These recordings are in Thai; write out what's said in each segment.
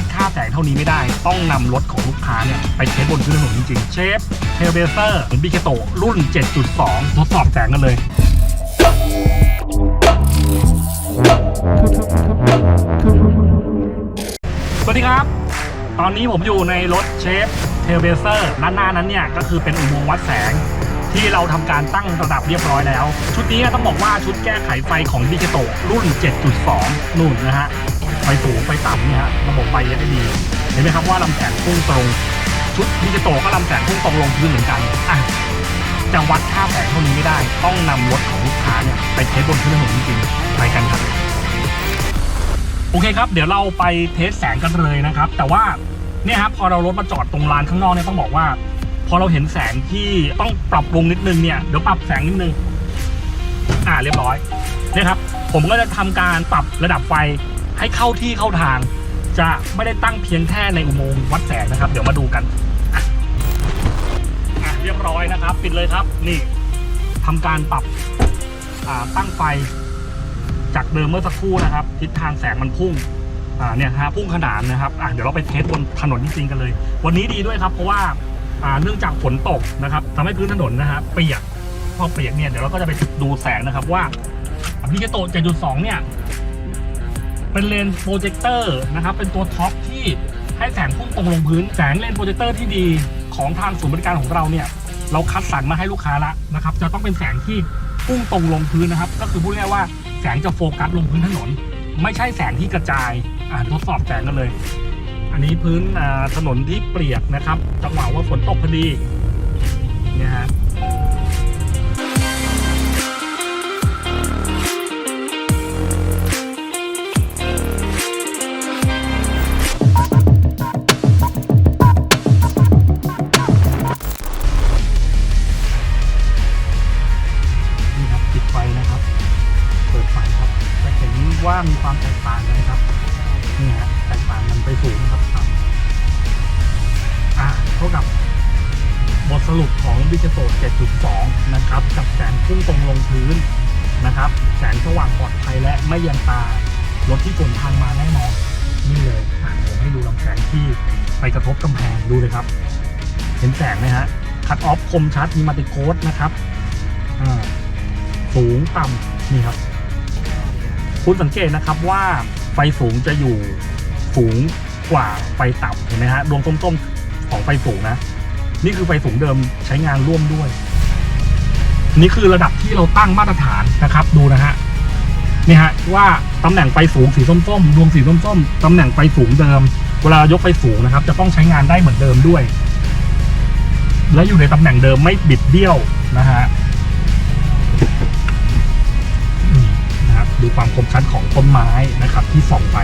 วัดค่าแสงเท่านี้ไม่ได้ ต้องนำรถของลูกค้าเนี่ย ไปเทสบนพื้นถนนจริงๆ เชฟเทลเบเซอร์บิเคโตรุ่น 7.2 ทดสอบแสงกันเลยสวัสดีครับ ตอนนี้ผมอยู่ในรถเชฟเทลเบเซอร์ด้านหน้านั้นเนี่ย ก็คือเป็นอุโมงค์วัดแสงที่เราทำการตั้งระดับเรียบร้อยแล้ว ชุดนี้ต้องบอกว่าชุดแก้ไขไฟของดิจิโตรุ่น 7.2 นู่นนะฮะ ไฟสูงไฟต่ำเนี่ยฮะระบบไฟ LED เห็นไหมครับว่าลำแสงพุ่งตรง ชุดดิจิโตก็ลำแสงพุ่งตรงลงพื้นเหมือนกันอะจะวัดค่าแสงเท่านี้ไม่ได้ ต้องนำรถของลูกค้าเนี่ยไปเทสบนพื้นถนนจริงๆไปกันครับโอเคครับ เดี๋ยวเราไปเทสแสงกันเลยนะครับ แต่ว่าเนี่ยครับพอเรารถมาจอดตรงลานข้างนอกเนี่ยต้องบอกว่า พอเราเห็นแสงที่ต้องปรับปรุงนิดนึงเนี่ยเดี๋ยวปรับแสงนิดนึงอ่าเรียบร้อยเนี่ยครับ ผมก็จะทำการปรับระดับไฟ ให้เข้าที่เข้าทาง จะไม่ได้ตั้งเพียงแค่ในอุโมงค์วัดแสงนะครับ เดี๋ยวมาดูกันเรียบร้อยนะครับ ปิดเลยครับนี่ทำการปรับตั้งไฟจากเดิมเมื่อสักครู่นะครับ ทิศทางแสงมันพุ่งเนี่ยฮะพุ่งขนานนะครับเดี๋ยวเราไปเทสบนถนนจริงๆกันเลย วันนี้ดีด้วยครับ เพราะว่าเนื่องจากฝนตกนะครับทำให้พื้นถนนนะฮะเปียกพอเปียกเนี่ยเดี๋ยวเราก็จะไปดูแสงนะครับว่าพิเกโต7.2เนี่ย เป็นเลนส์โปรเจคเตอร์นะครับ เป็นตัวท็อปที่ให้แสงพุ่งตรงลงพื้น แสงเลนส์โปรเจคเตอร์ที่ดีของทางศูนย์บริการของเราเนี่ย เราคัดสรรมาให้ลูกค้าละนะครับ จะต้องเป็นแสงที่พุ่งตรงลงพื้นนะครับ ก็คือพูดง่ายว่าแสงจะโฟกัสลงพื้นถนน ไม่ใช่แสงที่กระจาย อ่านทดสอบแสงกันเลย อันนี้พื้นถนนที่เปียกนะครับ จังหวะว่าฝนตกพอดี ว่ามีความแตกต่างกันครับนี่ฮะแตกต่างกันไปสูงครับต่ำอ่าเท่ากับบทสรุปของดิจโต7.2 นะครับกับแสงพุ่งตรงลงพื้นนะครับ แสงสว่างปลอดภัยและไม่ยังตารถที่สวนทางมาแน่นอนนี่เลยอ่าผมให้ดูลำแสงที่ไปกระทบกำแพงดูเลยครับ เห็นแสงไหมฮะคัดออฟคมชัดมีมาติโคดนะครับอ่าสูงต่ำนี่ครับ คุณสังเกตนะครับว่าไฟสูงจะอยู่สูงกว่าไฟต่ำเห็นไหมฮะดวงส้มๆของไฟสูงนะ นี่คือไฟสูงเดิมใช้งานร่วมด้วย นี่คือระดับที่เราตั้งมาตรฐานนะครับ ดูนะฮะนี่ฮะว่าตำแหน่งไฟสูงสีส้มๆดวงสีส้มๆตำแหน่งไฟสูงเดิม เวลายกไฟสูงนะครับ จะต้องใช้งานได้เหมือนเดิมด้วย และอยู่ในตำแหน่งเดิมไม่บิดเบี้ยวนะฮะ ดูความคมชัดของต้นไม้นะครับ ที่ส่องไป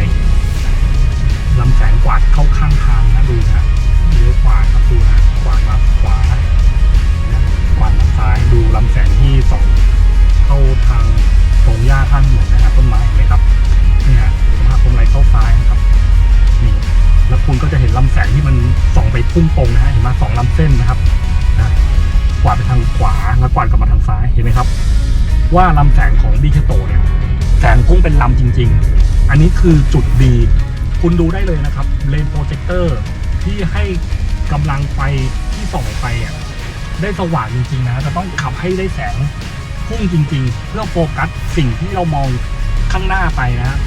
ลำแสงกวาดเข้าข้างทางนะดูนะเลี้ยวขวาครับดูนะกวาดมาขวากวาดมาซ้ายดูลำแสงที่ส่องเข้าทางตรงหญ้าข้างถนนนะครับต้นไม้เห็นไหมครับนี่ฮะผมหักตรงไหลเข้าซ้ายนะครับนี่แล้วคุณก็จะเห็นลำแสงที่มันส่องไปพุ่งตรงนะฮะเห็นไหมสองลำเส้นนะครับนะกวาดไปทางขวาแล้วกวาดกลับมาทางซ้ายเห็นไหมครับ ว่าลำแสงของดีเคโตเนี่ย แสงพุ่งเป็นลำจริง ๆ อันนี้คือจุดดีคุณดูได้เลยนะครับเลนโปรเจคเตอร์ที่ให้กำลังไฟที่ส่องไปอะได้สว่างจริง ๆ นะจะต้องขับให้ได้แสงพุ่งจริง ๆ เพื่อโฟกัสสิ่งที่เรามองข้างหน้าไปนะ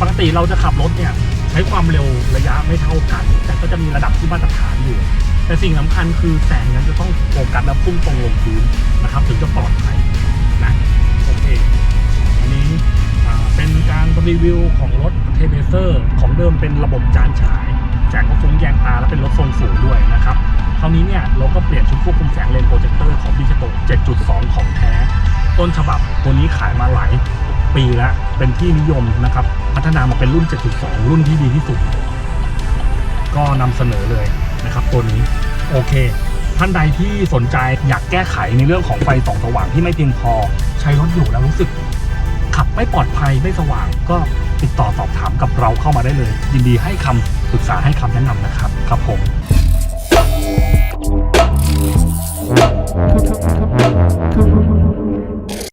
ปกติเราจะขับรถเนี่ย ใช้ความเร็วระยะไม่เท่ากัน แต่ก็จะมีระดับที่มาตรฐานอยู่ แต่สิ่งสำคัญคือแสงนั้นจะต้องโฟกัสและพุ่งตรงลงพื้นนะครับ ถึงจะปลอดภัย รีวิวของรถเทเบเซอร์ของเดิมเป็นระบบจานฉายแสงก็ฟุ้งแยงตาและเป็นรถทรงสูงด้วยนะครับคราวนี้เนี่ยเราก็เปลี่ยนชุดควบคุมแสงเลนโปรเจคเตอร์ของดิจิโต7.2 ของแท้ ต้นฉบับตัวนี้ขายมาหลายปีแล้ว เป็นที่นิยมนะครับ พัฒนามาเป็นรุ่น 7.2 รุ่นที่ดีที่สุด ก็นำเสนอเลยนะครับตัวนี้โอเค ท่านใดที่สนใจอยากแก้ไขในเรื่องของไฟส่องสว่างที่ไม่เพียงพอ ใช้รถอยู่แล้วรู้สึก ไม่ปลอดภัยไม่สว่างก็ติดต่อสอบถามกับเราเข้ามาได้เลย ยินดีให้คำปรึกษาให้คำแนะนำนะครับครับผมทุกๆทุกทุก